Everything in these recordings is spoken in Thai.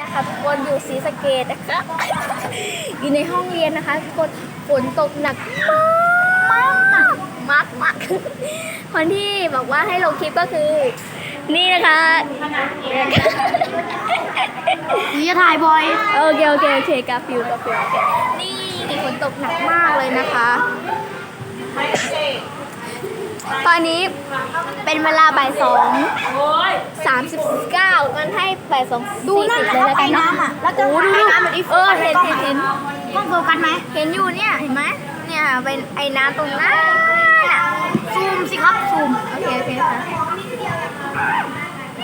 นะคะทุกคนอยู่ศรีสะเกดนะคะ อยู่ในห้องเรียนนะคะทุกคนฝนตกหนักมากมากมากมากคนที่บอกว่าให้ลงคลิปก็คือ นี่นะคะนี่จะถ่ายบอยโอเคโอเคโอเคกาฟิวกาฟิวโอเคนี่ฝนตกหนักมากเลยนะคะ ตอนนี้เป็นเวลาบ่ายสองสามสิบเก้ามันให้บ่ายสองดูสี่นั่สินบนะเลยครับแล้วกัไอ้นเนาะน้ำอะแล้วจะโอ้ดูไอ้ดูน้ำเหมือนอีเออเห็นเห็นเห็นต้องโฟกัสไหมเห็นอยู่เนี่ยเห็นไหมเนี่ยเป็นไอ้น้ำตรงนั้นน่ะซูมสิครับซูมโอเคโอเคค่ะ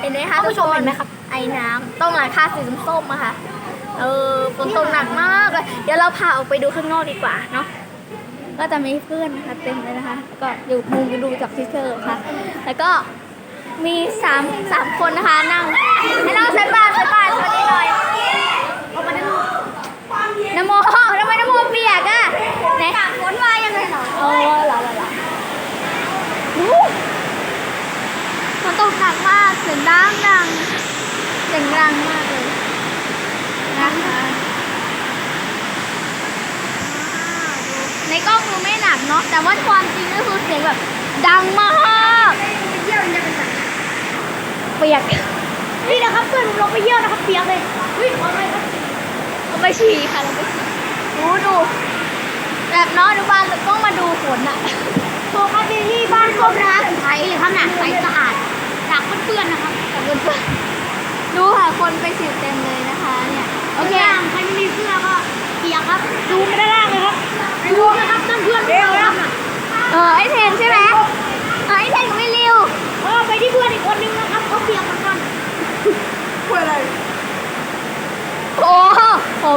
เห็นไหมคะท่านผู้ชมทุกเห็นไหมครับไอ้น้ำต้องหลังคาสีส้มๆอะค่ะเออฝนตกหนักมากเลยเดี๋ยวเราพาออกไปดูข้างนอกดีกว่าเนาะ ก็จะมีเพื่อนนะคะเต็มเลยนะคะแล้วก็อยู่มุมดูจากทิเตอร์ค่ะ แล้วก็มีสามสามคนนะคะนั่งให้น้องใส่บาตรใส่บาตรสวัสดีหน่อยเอามาดูนโมทำไมนโมเปียกอะไหนฝนมายังไงเหรอโอ้หล่ะหล่ะหล่ะอู้มันตกหนักมากเสียงดังดังเสียงดังมากเลยนะคะใน กล้องดูไม่หนักเนาะแต่ว่าความจริงก็คือเสียงแบบ ดังมากไปเยี่ยมจะเป็นแบบเปียกนี่นะครับเพื่อนผมลงไปเยี่ยมนะครับเปียกเลยเฮ้ยขออะไรครับเราไปฉี่ค่ะเราไปฉี่ดูดูแบบน้องอนุบาลต้องมาดูฝนอะโฟกัสไปที่บ้านครบนะครับใสเลยครับน่ะใสสะอาดจากเพื่อนๆนะครับกับเพื่อนๆดูค่ะคนไปฉีดเต็มเลยนะคะเนี่ยโอเคเคใครไม่มีเสื้อก็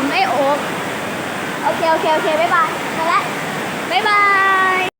มไอ้โอ๊กโอเค โอเค โอเค บ๊ายบายไปละบ๊ายบาย